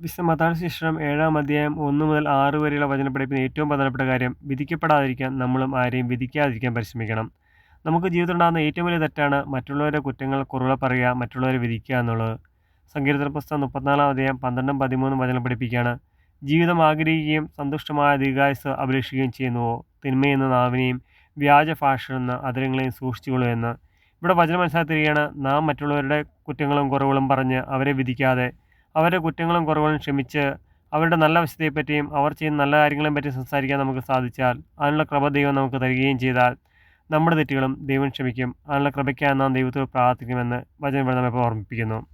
വിശ്വമതാന ശിക്ഷണം ഏഴാം അധ്യായം ഒന്ന് മുതൽ ആറ് വരെയുള്ള വചനപ്പടിപ്പിന് ഏറ്റവും പ്രധാനപ്പെട്ട കാര്യം വിധിക്കപ്പെടാതിരിക്കാൻ നമ്മളും ആരെയും വിധിക്കാതിരിക്കാൻ പരിശ്രമിക്കണം. നമുക്ക് ജീവിതത്തിലുണ്ടാകുന്ന ഏറ്റവും വലിയ തെറ്റാണ് മറ്റുള്ളവരുടെ കുറ്റങ്ങൾ കുറവ് പറയുക മറ്റുള്ളവരെ വിധിക്കുക എന്നുള്ളത്. സങ്കീർത്തന പുസ്തകം മുപ്പത്തിനാലാം അധ്യായം പന്ത്രണ്ടും പതിമൂന്നും വചനം പഠിപ്പിക്കുകയാണ്. ജീവിതം ആഗ്രഹിക്കുകയും സന്തുഷ്ടമായ ദീർഘായുസ് അപേക്ഷിക്കുകയും ചെയ്യുന്നുവോ? തിന്മയെന്ന നാവിനെയും വ്യാജ ഭാഷ എന്ന അതിരങ്ങളെയും സൂക്ഷിച്ചുകൊള്ളൂ എന്ന്. ഇവിടെ വചനം മനസ്സിലാക്കിയാണ് നാം മറ്റുള്ളവരുടെ കുറ്റങ്ങളും കുറവുകളും പറഞ്ഞ് അവരെ വിധിക്കാതെ അവരുടെ കുറ്റങ്ങളും കുറവുകളും ക്ഷമിച്ച് അവരുടെ നല്ല വശത്തെപ്പറ്റിയും അവർ ചെയ്യുന്ന നല്ല കാര്യങ്ങളെയും പറ്റി സംസാരിക്കാൻ നമുക്ക് സാധിച്ചാൽ അതിനുള്ള കൃപ ദൈവം നമുക്ക് തരികയും ചെയ്താൽ നമ്മുടെ തെറ്റുകളും ദൈവം ക്ഷമിക്കും. അതിനുള്ള കൃപയ്ക്കായി നാം ദൈവത്തോട് പ്രാർത്ഥിക്കുമെന്ന് വചനം ഇവിടെ നമ്മെ ഓർമ്മിപ്പിക്കുന്നു.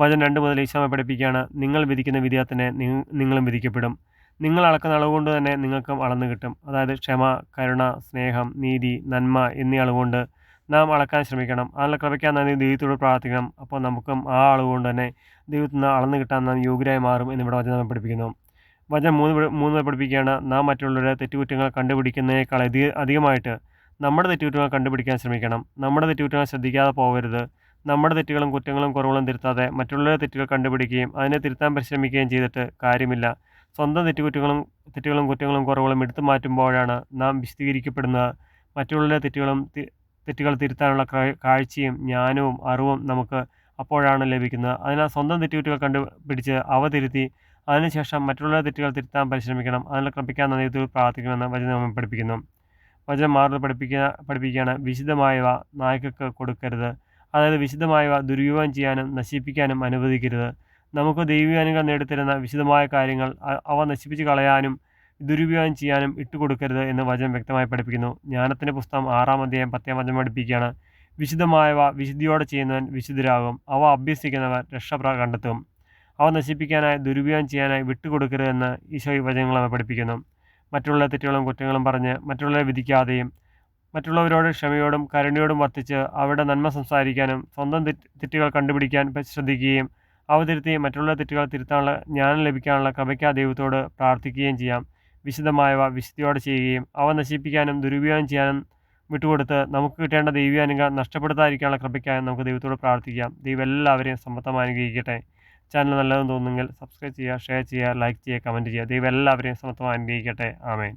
വചനം രണ്ട് മുതൽ ഈശോമെ പഠിപ്പിക്കുകയാണ്. നിങ്ങൾ വിധിക്കുന്ന വിധിയാൽ തന്നെ നിങ്ങളും വിധിക്കപ്പെടും. നിങ്ങൾ അളക്കുന്ന അളവുകൊണ്ട് തന്നെ നിങ്ങൾക്കും അളന്നു കിട്ടും. അതായത് ക്ഷമ കരുണ സ്നേഹം നീതി നന്മ എന്നീ അളവുകൊണ്ട് നാം അളക്കാൻ ശ്രമിക്കണം. കൃപയ്ക്കാൻ നാം ദൈവത്തോട് പ്രാർത്ഥിക്കണം. അപ്പോൾ നമുക്കും ആ അളവ് കൊണ്ട് തന്നെ ദൈവത്തിൽ നിന്ന് അളന്ന് കിട്ടാൻ നാം യോഗ്യരായി മാറും എന്നിവിടെ വചനം പഠിപ്പിക്കുന്നു. വചനം മൂന്ന് മൂന്ന് പഠിപ്പിക്കുകയാണ്. നാം മറ്റുള്ളവരുടെ തെറ്റുകുറ്റങ്ങൾ കണ്ടുപിടിക്കുന്നതിനേക്കാൾ അധിക അധികമായിട്ട് നമ്മുടെ തെറ്റുകുറ്റങ്ങൾ കണ്ടുപിടിക്കാൻ ശ്രമിക്കണം. നമ്മുടെ തെറ്റുകുറ്റങ്ങൾ ശ്രദ്ധിക്കാതെ പോകരുത്. നമ്മുടെ തെറ്റുകളും കുറ്റങ്ങളും കുറവുകളും തിരുത്താതെ മറ്റുള്ളവരുടെ തെറ്റുകൾ കണ്ടുപിടിക്കുകയും അതിനെ തിരുത്താൻ പരിശ്രമിക്കുകയും ചെയ്തിട്ട് കാര്യമില്ല. സ്വന്തം തെറ്റുകുറ്റങ്ങളും തെറ്റുകളും കുറ്റങ്ങളും കുറവുകളും എടുത്തു മാറ്റുമ്പോഴാണ് നാം വിശദീകരിക്കപ്പെടുന്നത്. മറ്റുള്ളവരുടെ തെറ്റുകളും തെറ്റുകൾ തിരുത്താനുള്ള കാഴ്ചയും ജ്ഞാനവും അറിവും നമുക്ക് അപ്പോഴാണ് ലഭിക്കുന്നത്. അതിനാൽ സ്വന്തം തെറ്റുകുറ്റുകൾ കണ്ടുപിടിച്ച് അവ തിരുത്തി അതിനുശേഷം മറ്റുള്ള തെറ്റുകൾ തിരുത്താൻ പരിശ്രമിക്കണം. അതിനുള്ള ക്രമിക്കാൻ നദീത്തിൽ പ്രാർത്ഥിക്കണമെന്ന് വചനം പഠിപ്പിക്കുന്നു. വചനം മാറുന്നത് പഠിപ്പിക്കുക പഠിപ്പിക്കുകയാണ്. വിശുദ്ധമായവ നായ്ക്കൾക്ക് കൊടുക്കരുത്. അതായത് വിശുദ്ധമായവ ദുരുപയോഗം ചെയ്യാനും നശിപ്പിക്കാനും അനുവദിക്കരുത്. നമുക്ക് ദൈവികാനുകൾ നേടിത്തരുന്ന വിശുദ്ധമായ കാര്യങ്ങൾ അവ നശിപ്പിച്ച് കളയാനും ദുരുപയോഗം ചെയ്യാനും ഇട്ടുകൊടുക്കരുത് എന്ന് വചനം വ്യക്തമായി പഠിപ്പിക്കുന്നു. ജ്ഞാനത്തിന്റെ പുസ്തകം ആറാം അധ്യായം പത്താം വചനം പഠിപ്പിക്കുകയാണ്. വിശുദ്ധമായവ വിശുദ്ധിയോടെ ചെയ്യുന്നവൻ വിശുദ്ധരാകും. അവ അഭ്യസിക്കുന്നവർ രക്ഷ കണ്ടെത്തും. അവ നശിപ്പിക്കാനായി ദുരുപയോഗം ചെയ്യാനായി വിട്ടുകൊടുക്കരുതെന്ന് ഈശോ വചനങ്ങൾ അവ പഠിപ്പിക്കുന്നു. മറ്റുള്ള തെറ്റുകളും കുറ്റങ്ങളും പറഞ്ഞ് മറ്റുള്ളവരെ വിധിക്കാതെയും മറ്റുള്ളവരോട് ക്ഷമയോടും കരുണയോടും വർത്തിച്ച് അവരുടെ നന്മ സംസാരിക്കാനും സ്വന്തം തെറ്റുകൾ കണ്ടുപിടിക്കാൻ ശ്രദ്ധിക്കുകയും അവ തിരുത്തി മറ്റുള്ള തെറ്റുകൾ തിരുത്താനുള്ള ജ്ഞാനം ലഭിക്കാനുള്ള കൃപയ്ക്കാ ദൈവത്തോട് പ്രാർത്ഥിക്കുകയും ചെയ്യാം. വിശുദ്ധമായവ വിശുദ്ധിയോടെ ചെയ്യുകയും അവ നശിപ്പിക്കാനും ദുരുപയോഗം ചെയ്യാനും വിട്ടുകൊടുത്ത് നമുക്ക് കിട്ടേണ്ട ദൈവീയാനുഗ്രഹം നഷ്ടപ്പെടുത്താതിരിക്കാനുള്ള കൃപയ്ക്കായി നമുക്ക് ദൈവത്തോട് പ്രാർത്ഥിക്കാം. ദൈവം എല്ലാവരെയും സമ്മതം അനുഗ്രഹിക്കട്ടെ. ചാനൽ നല്ലതെന്ന് തോന്നുന്നെങ്കിൽ സബ്സ്ക്രൈബ് ചെയ്യുക ഷെയർ ചെയ്യുക ലൈക്ക് ചെയ്യുക കമന്റ് ചെയ്യുക. ദൈവം എല്ലാവരെയും സമത്വം അനുഗ്രഹിക്കട്ടെ. ആമേൻ.